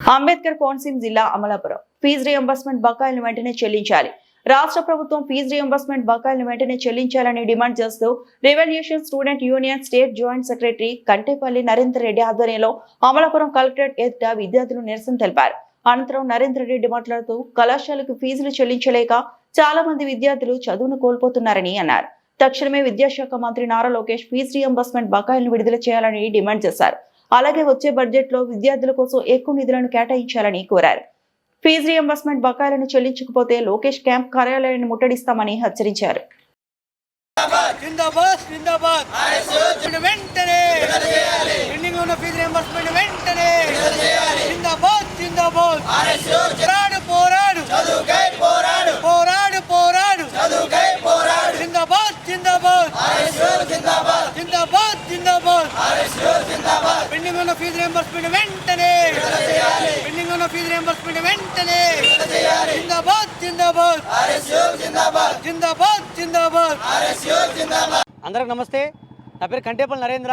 అంబేద్కర్ కోనసీమ జిల్లా Amalapuram. Fee reimbursement బకాయిలను వెంటనే చెల్లించాలి. రాష్ట్ర ప్రభుత్వం ఫీజు రియంబర్స్మెంట్ బకాయిలను వెంటనే చెల్లించాలని డిమాండ్ చేస్తూ revolution student union state joint secretary Kantepalli Narender Reddy ఆధ్వర్యంలో అమలాపురం కలెక్టరేట్ ఎదుట విద్యార్థులు నిరసన తెలిపారు. అనంతరం నరేందర్ రెడ్డి మాట్లాడుతూ కళాశాలకు ఫీజులు చెల్లించలేక చాలా మంది విద్యార్థులు చదువును కోల్పోతున్నారని అన్నారు. తక్షణమే విద్యాశాఖ మంత్రి నారా లోకేష్ ఫీజు రియంబర్స్మెంట్ బకాయిలను విడుదల చేయాలని డిమాండ్ చేశారు. అలాగే వచ్చే బడ్జెట్లో విద్యార్థుల కోసం ఎక్కువ నిధులను కేటాయించాలని కోరారు. ఫీజు రియంబర్స్మెంట్ బకాయిలను చెల్లించకపోతే లోకేష్ క్యాంప్ కార్యాలయాన్ని ముట్టడిస్తామని హెచ్చరించారు. జిందాబాద్ జిందాబాద్. వెంటనే పెండింగ్ ఉన్న ఫీజు రియంబర్స్మెంట్ జిందాబాద్ జిందాబాద్. జిందాబాద్ జిందాబాద్. జిందాబాద్ జిందాబాద్. పెండింగ్ ఉన్న ఫీజు రియంబర్స్మెంట్ వెంటనే. పెండింగ్ ఉన్న ఫీజు రియంబర్స్మెంట్ వెంటనే. జిందాబాద్ జిందాబాద్. జిందాబాద్ జిందాబాద్. అందరికి నమస్తే. నా పేరు Kantepalli Narendra.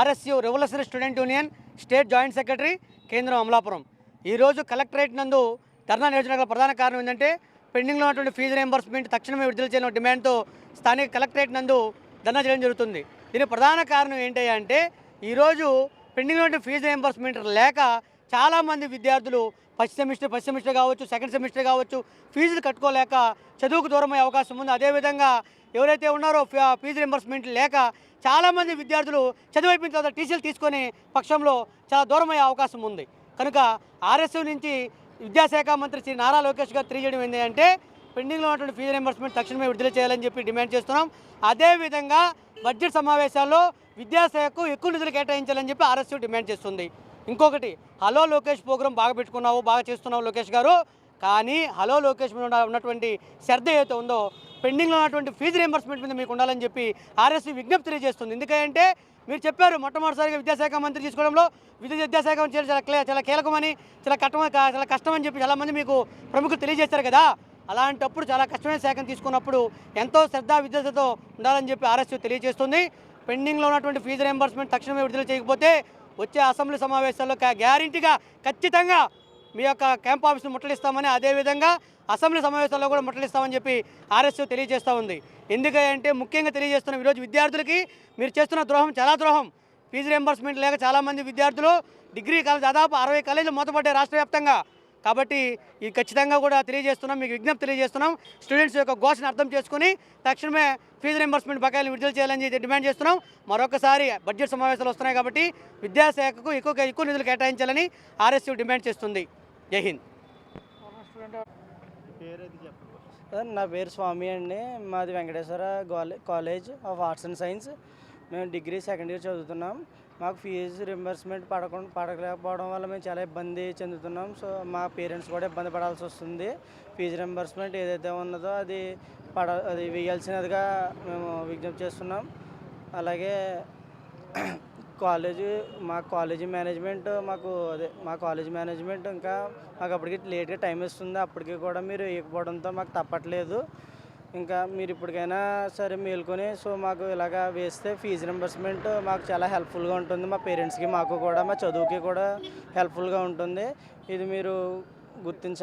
RSU revolutionary student union state joint secretary కేంద్రం అమలాపురం. ఈరోజు కలెక్టరేట్ నందు ధర్నా నిర్వహించడానికి ప్రధాన కారణం ఏంటంటే పెండింగ్లో ఉన్నటువంటి ఫీజు రియంబర్స్మెంట్ తక్షణమే విడుదల చేయడం డిమాండ్తో స్థానిక కలెక్టరేట్ నందు ధర్నా చేయడం జరుగుతుంది. దీనికి ప్రధాన కారణం ఏంటంటే ఈరోజు పెండింగ్ ఉన్న ఫీజు రియంబర్స్మెంట్ లేక చాలామంది విద్యార్థులు ఫస్ట్ సెమిస్టర్ ఫస్ట్ సెమిస్టర్ కావచ్చు సెకండ్ సెమిస్టర్ కావచ్చు ఫీజులు కట్టుకోలేక చదువుకు దూరం అయ్యే అవకాశం ఉంది. అదేవిధంగా ఎవరైతే ఉన్నారో ఫీ- ఫీజు రింబర్స్మెంట్ లేక చాలామంది విద్యార్థులు చదువు అయిపోయిన తర్వాత టీసీలు తీసుకొని పక్షంలో చాలా దూరం అయ్యే అవకాశం ఉంది. కనుక ఆర్ఎస్ఎం నుంచి విద్యాశాఖ మంత్రి శ్రీ నారా లోకేష్ గారు తెలియజేయడం ఏంటంటే పెండింగ్లో ఉన్నటువంటి ఫీజు రింబర్స్మెంట్ తక్షణమే విడుదల చేయాలని చెప్పి డిమాండ్ చేస్తున్నాం. అదేవిధంగా బడ్జెట్ సమావేశాల్లో విద్యాశాఖకు ఎక్కువ నిధులు కేటాయించాలని చెప్పి ఆర్ఎస్యూ డిమాండ్ చేస్తుంది. ఇంకొకటి హలో లోకేష్ ప్రోగ్రాం బాగా పెట్టుకున్నావు బాగా చేస్తున్నావు లోకేష్ గారు. కానీ హలో లోకేష్ మీద ఉన్నటువంటి శ్రద్ధ ఏదైతే ఉందో పెండింగ్లో ఉన్నటువంటి ఫీజు రియంబర్స్మెంట్ మీద మీకు ఉండాలని చెప్పి ఆర్ఎస్సీ విజ్ఞప్తి తెలియజేస్తుంది. ఎందుకంటే మీరు చెప్పారు మొట్టమొదటిసారిగా విద్యాశాఖ మంత్రి తీసుకోవడంలో విద్యా విద్యాశాఖ మంత్రి చాలా చాలా కీలకమని చాలా కష్టమని చాలా కష్టమని చెప్పి చాలామంది మీకు ప్రముఖులు తెలియజేశారు కదా. అలాంటప్పుడు చాలా కష్టమైన శాఖను తీసుకున్నప్పుడు ఎంతో శ్రద్ధ విద్యతో ఉండాలని చెప్పి ఆర్ఎస్యూ తెలియజేస్తుంది. పెండింగ్లో ఉన్నటువంటి ఫీజు రియంబర్స్మెంట్ తక్షణమే విడుదల చేయకపోతే వచ్చే అసెంబ్లీ సమావేశాల్లో గ్యారంటీగా ఖచ్చితంగా మీ యొక్క క్యాంప్ ఆఫీస్ను ముట్టడిస్తామని అదేవిధంగా అసెంబ్లీ సమావేశాల్లో కూడా ముట్టడిస్తామని చెప్పి ఆర్ఎస్ఓ తెలియజేస్తూ ఉంది. ఎందుకంటే ముఖ్యంగా తెలియజేస్తున్న ఈరోజు విద్యార్థులకి మీరు చేస్తున్న ద్రోహం చాలా ద్రోహం. ఫీజు రియంబర్స్మెంట్ లేక చాలామంది విద్యార్థులు డిగ్రీ కాలేజ్ దాదాపు అరవై కాలేజీలు మూతపడ్డాయి రాష్ట్ర వ్యాప్తంగా. కాబట్టి ఇది ఖచ్చితంగా కూడా తెలియజేస్తున్నాం మీకు విజ్ఞప్తి తెలియజేస్తున్నాం. స్టూడెంట్స్ యొక్క ఘోషను అర్థం చేసుకుని తక్షణమే ఫీజు రింబర్స్మెంట్ బకాయిలు విడుదల చేయాలని చెప్పి డిమాండ్ చేస్తున్నాం. మరొకసారి బడ్జెట్ సమావేశాలు వస్తున్నాయి కాబట్టి విద్యాశాఖకు ఎక్కువ ఎక్కువ నిధులు కేటాయించాలని ఆర్ఎస్యూ డిమాండ్ చేస్తుంది. జై హింద్. సార్ నా పేరు స్వామి అండి. మాది Venkateswara college of arts and science. మేము డిగ్రీ సెకండ్ ఇయర్ చదువుతున్నాం. మాకు ఫీజు రింబర్స్మెంట్ పడకుండా పడలేకపోవడం వల్ల మేము చాలా ఇబ్బంది చెందుతున్నాం. సో మా పేరెంట్స్ కూడా ఇబ్బంది పడాల్సి వస్తుంది. ఫీజు రింబర్స్మెంట్ ఏదైతే ఉన్నదో అది పడ అది వేయాల్సినదిగా మేము విజ్ఞప్తి చేస్తున్నాం. అలాగే కాలేజీ మా కాలేజీ మేనేజ్మెంట్ మాకు అదే మా కాలేజీ మేనేజ్మెంట్ ఇంకా మాకు అప్పటికి లేట్గా టైం ఇస్తుంది. అప్పటికి కూడా మీరు వేయకపోవడంతో మాకు తప్పట్లేదు. ఇంకా మీరు ఇప్పటికైనా సరే మేల్కొని సో మాకు ఇలాగా వేస్తే ఫీజు రింబర్స్మెంట్ మాకు చాలా హెల్ప్ఫుల్గా ఉంటుంది. మా పేరెంట్స్కి మాకు కూడా మా చదువుకి కూడా హెల్ప్ఫుల్గా ఉంటుంది. ఇది మీరు గుర్తించాలి